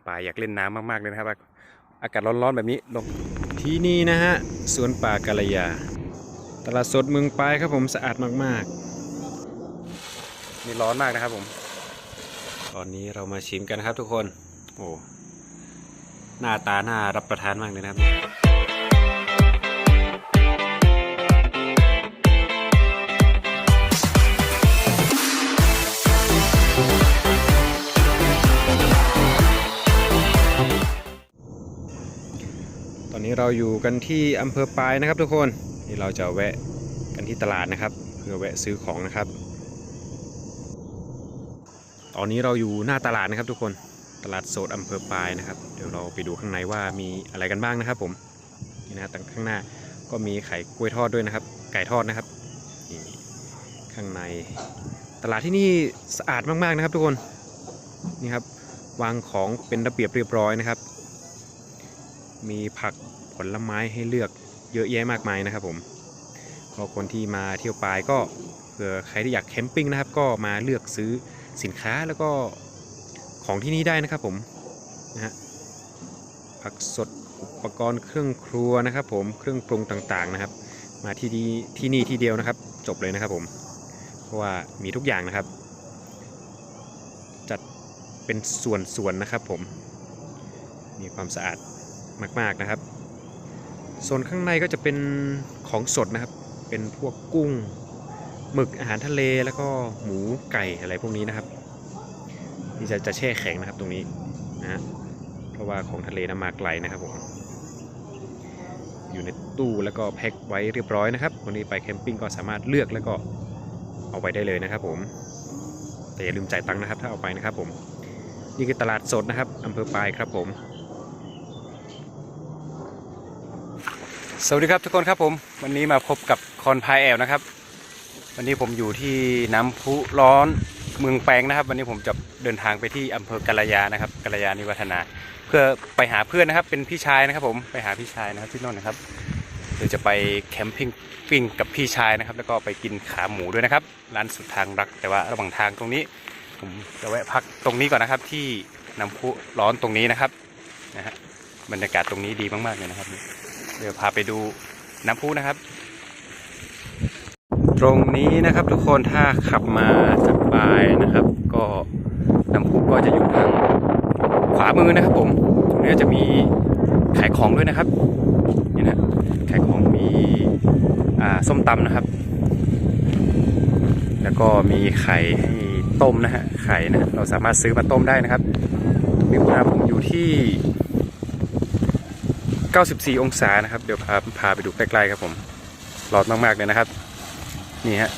ำปลาอยากเล่นน้ำมากๆเลยนะครับ อากาศร้อนๆแบบนี้ลงที่นี่นะฮะสวนป่ากาลยา ตลาดสดเมืองปายครับผมสะอาดมากนี่ร้อนมากนะครับผมๆตอนนี้เรามาชิมกันนะครับทุกคน โอ้หน้าตาน่ารับประทานมากเลยนะครับ เราอยู่กันที่อำเภอปายนะครับทุกคนนี่เราจะแวะกันที่ตลาดนะครับ เพื่อแวะซื้อของนะครับ ตอนนี้เราอยู่หน้าตลาดนะครับทุกคนตลาดสดอำเภอปายนะครับ เดี๋ยวเราไปดูข้างในว่ามีอะไรกันบ้างนะครับ ผมนี่นะตั้งข้างหน้าก็มีไข่กล้วยทอดด้วยนะครับ ไก่ทอดนะครับนี่ข้างในตลาดที่นี่สะอาดมากๆนะครับทุกคนนี่ครับวางของเป็นระเบียบเรียบร้อยนะครับ มีผัก ลไม้ให้เลือกเยอะแยะมากมายนะครับผมก็คนที่มาเที่ยวปายก็เผื่อใครที่อยากแคมปิ้งนะครับ ก็มาเลือกซื้อสินค้าแล้วก็ของที่นี่ได้นะครับผมนะฮะผักสดอุปกรณ์เครื่องครัวนะครับ ผมเครื่องปรุงต่างๆนะครับ มาที่นี่ที่นี่ที่เดียวนะครับ จบเลยนะครับผมเพราะว่ามีทุกอย่างนะครับ จัดเป็นส่วนๆนะครับผมมีความสะอาดมากๆนะครับ โซนข้างในก็จะเป็นของสดนะครับ เป็นพวกกุ้ง หมึกอาหารทะเลแล้วก็หมูไก่อะไรพวกนี้นะครับที่จะจะแช่แข็งนะครับตรงนี้นะฮะเพราะว่าของทะเลนำมาไกลนะครับผมอยู่ในตู้แล้วก็แพ็คไว้เรียบร้อยนะครับคนที่ไปแคมปิ้งก็สามารถเลือกแล้วก็เอาไว้ได้เลยนะครับผมแต่อย่าลืมจ่ายตังค์นะครับถ้าเอาไปนะครับผมนี่คือตลาดสดนะครับอำเภอปายครับผม สวัสดีครับทุกคนครับผมวันนี้มาพบกับคอนพายแอลนะครับ วันนี้ผมอยู่ที่น้ำพุร้อนเมืองแปงนะครับ วันนี้ผมจะเดินทางไปที่อำเภอกาลยานะครับกาลยานิวัฒนา เพื่อไปหาเพื่อนนะครับ เป็นพี่ชายนะครับ ผมไปหาพี่ชายนะครับที่โน่นนะครับเดี๋ยวจะไปแคมปิ้งปิ้งกับพี่ชายนะครับ แล้วก็ไปกินขาหมูด้วยนะครับ ร้านสุดทางรัก แต่ว่าระหว่างทางตรงนี้ ผมจะแวะพักตรงนี้ก่อนนะครับ ที่น้ำพุร้อนตรงนี้นะครับนะฮะบรรยากาศตรงนี้ดีมากๆเลยนะครับ เดี๋ยวพาไปดูน้ำพุนะครับ ตรงนี้นะครับทุกคนถ้าขับมาจากปลายนะครับ ก็น้ำพุก็จะอยู่ทางขวามือนะครับ ผมตรงนี้จะมีขายของด้วยนะครับนี่นะขายของมีอ่าส้มตำนะครับ แล้วก็มีไข่ให้ต้มนะฮะไข่นะเราสามารถซื้อมาต้มได้นะครับมีอุณหภูมิอยู่ที่ 94 องศานะครับ เดี๋ยวพาพาไปดูใกล้ๆครับผมร้อนมากๆเลยนะครับ นี่ฮะ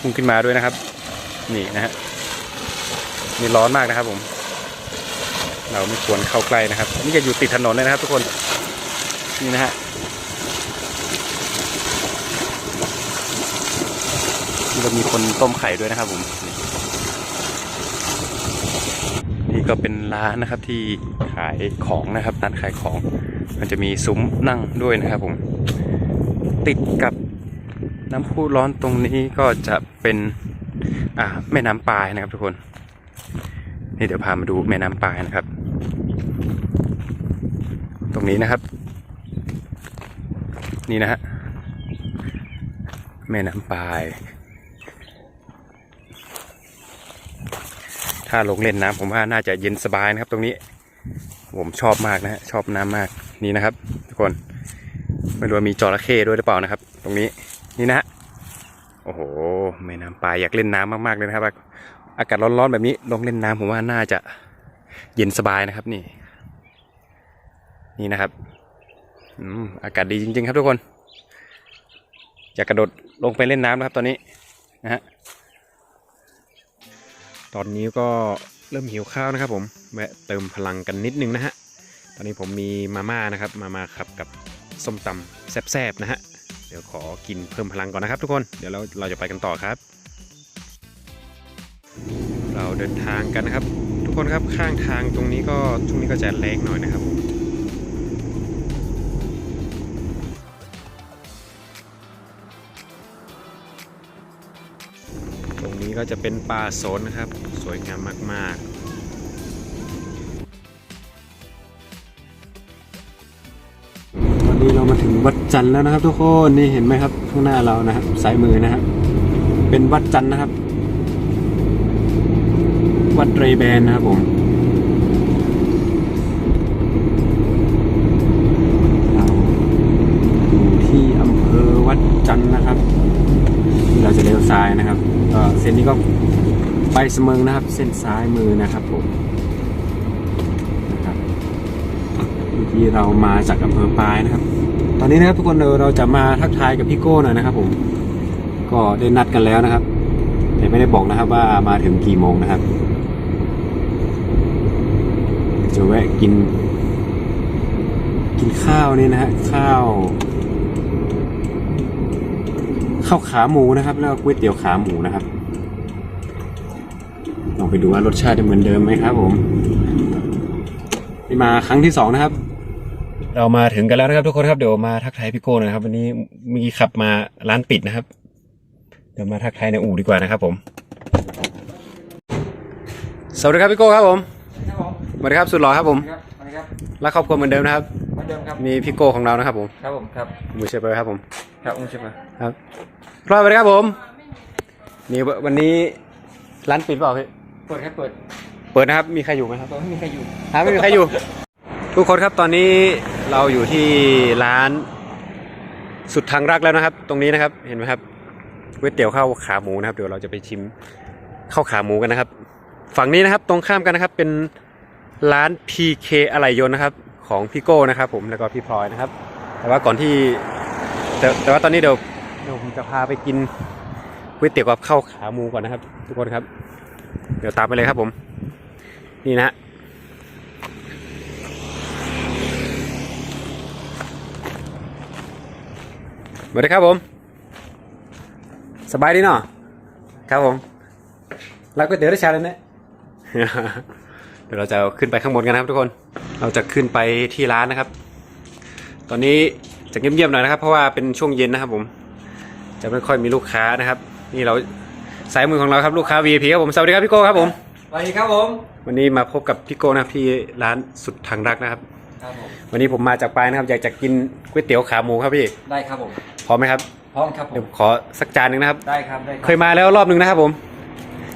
พุ่งขึ้นมาด้วยนะครับ นี่นะฮะนี่ร้อนมากนะครับผม เราไม่ควรเข้าใกล้นะครับ นี่จะอยู่ติดถนนเลยนะครับทุกคน นี่นะฮะนี่เรามีคนต้มไข่ด้วยนะครับผมนี่นี่ก็เป็นร้านนะครับที่ขายของนะครับร้านขายของ มันจะมีซุ้มนั่งด้วยนะครับผม ติดกับน้ำพุร้อนตรงนี้ก็จะเป็นอ่าแม่น้ำปายนะครับทุกคน นี่เดี๋ยวพามาดูแม่น้ำปายนะครับ ตรงนี้นะครับ นี่นะฮะแม่น้ำปาย ถ้าลงเล่นน้ำผมว่าน่าจะเย็นสบายนะครับ ตรงนี้ ผมชอบมากนะฮะชอบน้ำมาก นี่นะครับ ทุกคนไม่รู้ว่ามีจระเข้ด้วยหรือเปล่านะครับ ตรงนี้นี่นะฮะโอ้โหแม่น้ำปลายอยากเล่นน้ำมากๆเลยนะครับ อากาศร้อนๆแบบนี้ลงเล่นน้ำผมว่าน่าจะเย็นสบายนะครับนี่ นี่นะครับอืมอากาศดีจริง ๆ ครับทุกคนอยากกระโดดลงไปเล่นน้ำนะครับ ตอนนี้นะฮะตอนนี้ก็เริ่มหิวข้าวนะครับผมแวะเติมพลังกันนิดนึงนะฮะ ตอนนี้ผมมีมาม่านะครับมาม่าครับกับส้มตำแซ่บๆนะฮะเดี๋ยวขอกินเพิ่มพลังก่อนนะครับ ทุกคนเดี๋ยวเราเราจะไปกันต่อครับ เราเดินทางกันนะครับ ทุกคนครับข้างทางตรงนี้ก็ช่วงนี้ก็จะแรงหน่อยนะครับตรงนี้ก็จะเป็นป่าโซนนะครับ สวยงามมากๆ นี้เรามาถึงวัดจันทร์แล้วนะครับ ทุกคนนี่เห็นไหมครับข้างหน้าเรานะครับซ้ายมือนะครับเป็นวัดจันทร์นะครับ วัดเรแบนนะครับผมเราอยู่ที่อำเภอวัดจันทร์นะครับ เราจะเลี้ยวซ้ายนะครับเส้นนี้ก็ไปเสมิงนะครับ เส้นซ้ายมือนะครับผม เมื่เรามาจากอำเภอปายนะครับ ตอนนี้นะครับทุกคนเราเราจะมาทักทายกับพี่โก้หน่อยนะครับ ผม ก็ได้นัดกันแล้วนะครับ แต่ไม่ได้บอกนะครับว่ามาถึงกี่โมงนะครับ จะแวะกิน กินข้าวนี่นะฮะข้าว ข้าวขาหมูนะครับ แล้วก๋วยเตี๋ยวขาหมูนะครับลองไปดูว่ารสชาติจะเหมือนเดิมไหมครับ ผมนี่มาครั้งที่สองนะครับ เรามาถึงกันแล้วนะครับทุกคนครับเดี๋ยวมาทักทายพี่โก้หนะครับ วันนี้มีขับมาร้านปิดนะครับ เดี๋ยวมาทักทายในอู่ดีกว่านะครับผม สวัสดีครับพี่โก้ครับผมครับผมสวัสดีครับสุดหล่อครับผมครับสวัสดีครับและครอบครัวเหมือนเดิมนะครับเหมือนเดิมครับมีพี่โก้ของเรานะครับผมครับผมครับมูเชฟเปอร์ครับผมครับองค์ใช่ไหมครับรอดไปครับผมนี่วันนี้ร้านปิดเปล่าพี่เปิดครับเปิด เปิดนะครับมีใครอยู่ไหมครับเปิดไม่มีใครอยู่ฮะไม่มีใครอยู่ ทุกคนครับตอนนี้ เราอยู่ที่ร้านสุดทางรักแล้วนะครับ ตรงนี้นะครับเห็นไหมครับก๋วยเตี๋ยวข้าวขาหมูนะครับ เดี๋ยวเราจะไปชิมข้าวขาหมูกันนะครับ ฝั่งนี้นะครับตรงข้ามกันนะครับเป็นร้าน PK อะไหล่ยนต์นะครับ ของพี่โก้นะครับ ผมแล้วก็พี่พลอยนะครับ แต่ว่าก่อนที่แต่แต่ว่าตอนนี้เดี๋ยวเดี๋ยวผมจะพาไปกินก๋วยเตี๋ยวกับข้าวขาหมูก่อนนะครับ ทุกคนครับ เดี๋ยวตามไปเลยครับผม นี่นะ สวัสดีครับผม สบายดีเนาะครับผมรักก๋วยเตี๋ยวได้ชาเลยเนี่ยเดี๋ยวเราจะขึ้นไปข้างบนกันนะครับทุกคน เราจะขึ้นไปที่ร้านนะครับ ตอนนี้จะเงียบๆหน่อยนะครับ เพราะว่าเป็นช่วงเย็นนะครับผม จะไม่ค่อยมีลูกค้านะครับ นี่เราสายมือของเราครับลูกค้า VIP ครับผมสวัสดีครับพี่โก้ครับผมสวัสดีครับผม วันนี้มาพบกับพี่โก้นะครับที่ร้านสุดทางรักนะครับ ครับผม วันนี้ผมมาจากปลายนะครับ อยากจะกินก๋วยเตี๋ยวขาหมูครับพี่ ได้ครับผมพ ร้อมไหมครับพร้อมครับผเดี๋ยวมขอสักจานหนึ่งนะครับ ได้ครับได้รับเคยมาแล้วรอบหนึ่งนะครับ ผม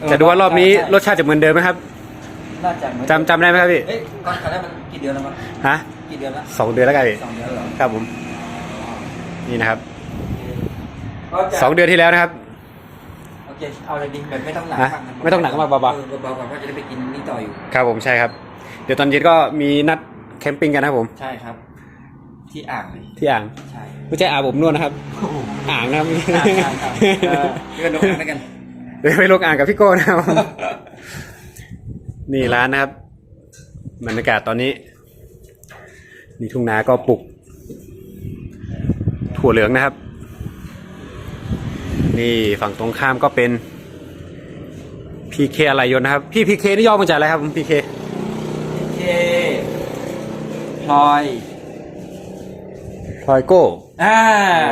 เออจะดูว่ารอบนี้ใช่รสชาติจะเหมือนเดิมไหมครับน่าจะเหมือนจำจำได้ไหมครับพี่เอ้ยก่อนกันได้มันกี่เดือนแล้วมั้งฮะกี่เดือนแล้วสองเดือนแล้วกันพี่สองเดือนแล้วเหรอครับผมนี่นะครับก็จะสองเดือนที่แล้วนะครับ โอเคเอาเลยดีแบบไม่ต้องหนักฮะมากนะไม่ต้องหนักมากเบาๆออเบาๆก่อนเพราะจะได้ไปกินนี่ต่ออยู่ ครับผมใช่ครับ เดี๋ยวตอนเย็นก็มีนัดแคมปิ้งกันนะครับผม ใช่ครับ ที่อ่างเลยที่อ่างใช่ ไม่ใช่อาบอบนวดนะครับ อ่างนะครับอ่างอ่างอ่างเออเดินลงอ่างด้วยกันเดี๋ยวไปลงอ่างกับพี่โก้นะครับ นี่ร้านนะครับบรรยากาศตอนนี้ นี่ทุ่งนาก็ปลูกถั่วเหลืองนะครับ นี่ฝั่งตรงข้ามก็เป็นพีเคอะไรยนต์นะครับ พี่พีเคนี่ย่อมาจากอะไรครับผมพีเคเคพลอย พลอยโก้อ่า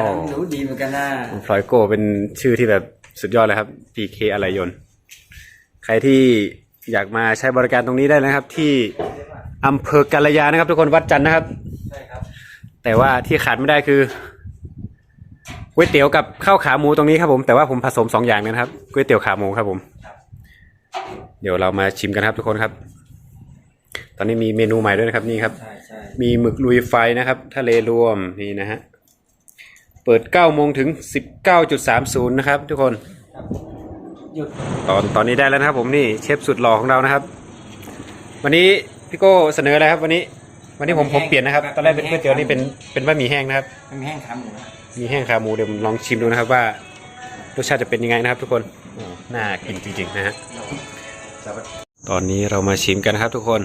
โอ้รู้ดีเหมือนกันนะพลอยโก้เป็นชื่อที่แบบสุดยอดเลยครับ PK อะไรยนต์ใครที่อยากมาใช้บริการตรงนี้ได้นะครับ ที่อำเภอกาลยานะครับ ทุกคนวัดจันทร์นะครับใช่ครับ แต่ว่าที่ขาดไม่ได้คือก๋วยเตี๋ยวกับข้าวขาหมูตรงนี้ครับผมแต่ว่าผมผสมสองอย่างเลยนะครับก๋วยเตี๋ยวขาหมูครับผม เดี๋ยวเรามาชิมกันครับทุกคนครับ ตอนนี้มีเมนูใหม่ด้วยนะครับนี่ครับ ใช่ใช่มีหมึกลุยไฟนะครับ ทะเลรวมนี่นะฮะ เปิด9โมงถึง 19.30 นะครับ ทุกคนหยุดตอนตอนนี้ได้แล้วนะครับผมนี่เชฟสุดหล่อของเรานะครับ วันนี้พี่โก้เสนออะไรครับ วันนี้ วันนี้ผมผมเปลี่ยนนะครับ ตอนแรกเป็นก๋วยเตี๋ยวนี่เป็นเป็นบะหมี่แห้งนะครับ มันมีแห้งขาหมูนะมีแห้งขาหมูเดี๋ยวผมลองชิมดูนะครับว่ารสชาติจะเป็นยังไงนะครับ ทุกคนโอ้น่ากินจริงๆนะฮะตอนนี้เรามาชิมกันนะครับทุกคน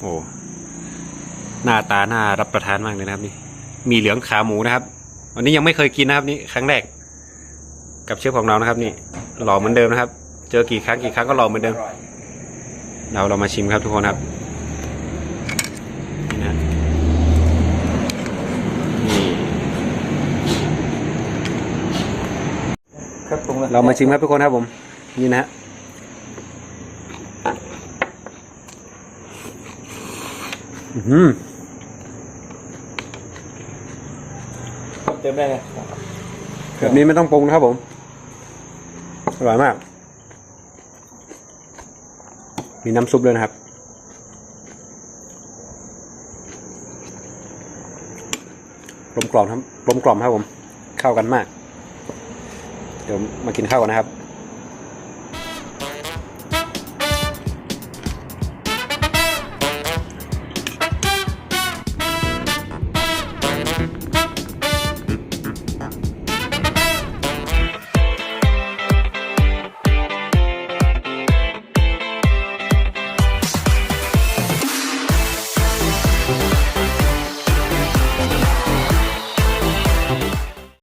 โอ้หน้าตาน่ารับประทานมากเลยนะครับ นี่ มีเหลืองขาหมูนะครับวันนี้ยังไม่เคยกินนะครับ นี่ครั้งแรก กับเชฟของเรานะครับ นี่หล่อเหมือนเดิมนะครับ เจอกี่ครั้งกี่ครั้งก็หล่อเหมือนเดิม เราเรามาชิมครับทุกคนครับนี่นะนี่ครับปรุงแล้วเรามาชิมครับทุกคนครับผม นี่นะฮะ อื้อหือมได้เลยแบบนี้ไม่ต้องปรุงนะครับผม อร่อยมาก มีน้ำซุปด้วยนะครับ กลมกล่อมครับกลมกล่อมครับผม เข้ากันมาก เดี๋ยวมากินข้าวกันนะครับ